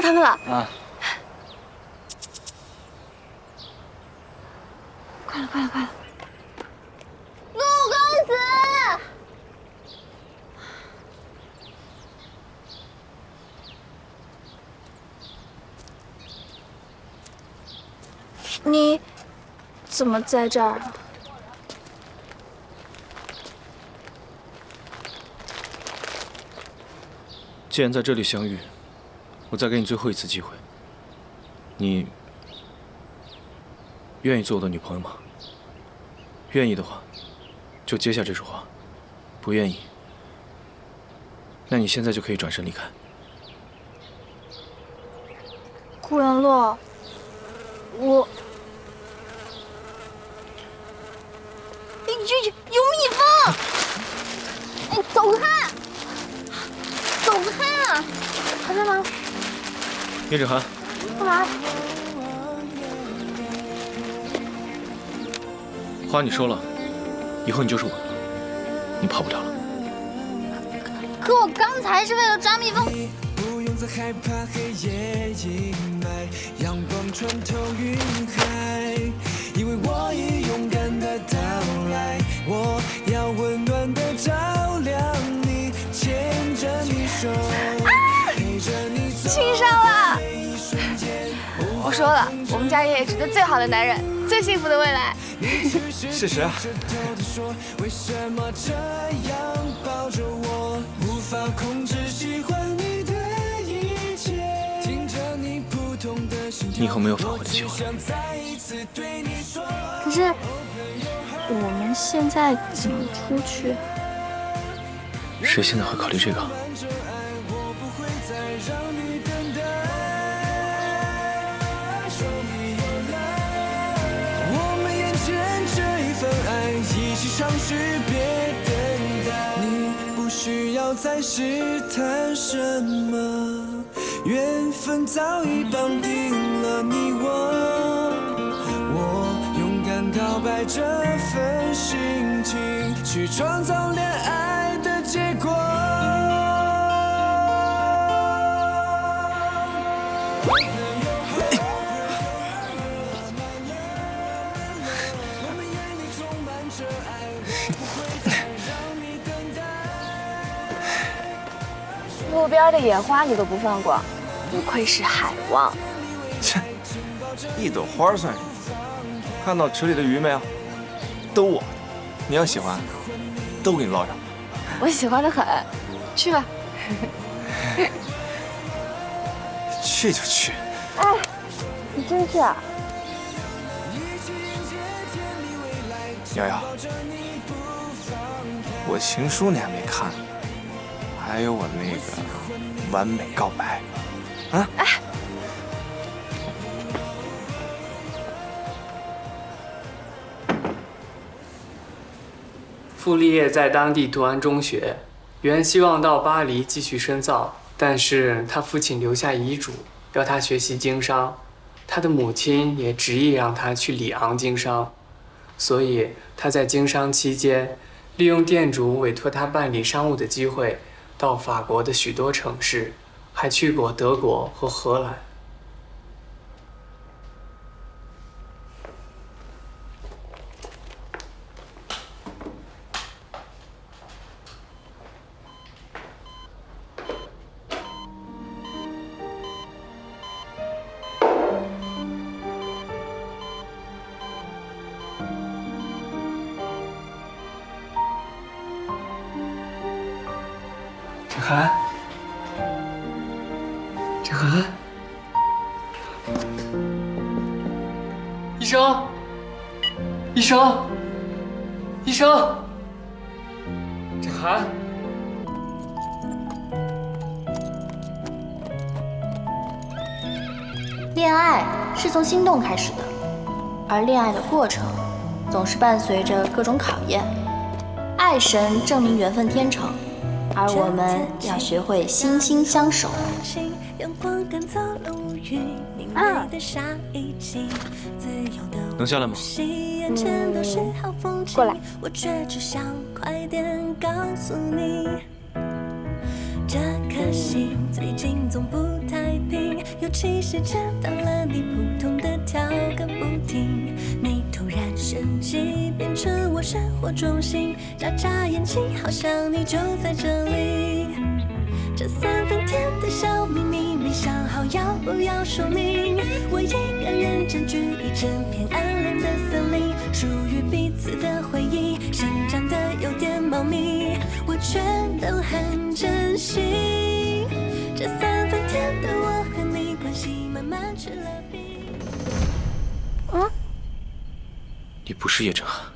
他们了。啊，快了，快了，快了！陆公子，你怎么在这儿？既然在这里相遇，我再给你最后一次机会。你愿意做我的女朋友吗？愿意的话，就接下这束花；不愿意，那你现在就可以转身离开。顾元洛，我，有有蜜蜂！哎，走开，走开啊！还在吗？叶芷涵，干嘛？花你收了，以后你就是我的了，你跑不了了。可我刚才是为了抓蜜蜂。不用再害怕黑夜阴霾，阳光穿透云海，说了，我们家爷爷值得最好的男人，最幸福的未来。事实啊，偷偷地说，为什么这样抱着我，无法控制喜欢你的一切，听着你扑通的心跳，你以后没有反悔的机会我只想再一次对你说，可是我们现在怎么出去？谁现在会考虑这个？尝试，别等待。你不需要再试探什么，缘分早已绑定了你我。我勇敢告白这份心情，去创造恋爱的结果。路边的野花你都不放过，不愧是海王。切，一朵花算什么？看到池里的鱼没有？都我的。你要喜欢，都给你捞上。我喜欢的很，去吧。去就去。哎，你真是啊！瑶瑶，我情书你还没看，还有我那个完美告白，啊？傅立叶在当地读完中学，原希望到巴黎继续深造，但是他父亲留下遗嘱，要他学习经商，他的母亲也执意让他去里昂经商，所以他在经商期间，利用店主委托他办理商务的机会，到法国的许多城市，还去过德国和荷兰。芷涵，芷涵，医生，医生，医生，芷涵，恋爱是从心动开始的，而恋爱的过程总是伴随着各种考验。爱神证明缘分天成，而我们要学会惺惺相守。啊能下来吗？过来。这颗心最近总不太平，尤其是见到了你，扑通的跳我中心，眨眨眼睛，好像你就在这里。这三分甜的小秘密，没想好要不要说明。我一个人占据一整片暗恋的森林，属于彼此的回忆，生长得有点茂密，我全都很珍惜。这三分甜的我和你关系慢慢吃了冰。你不是叶振寒。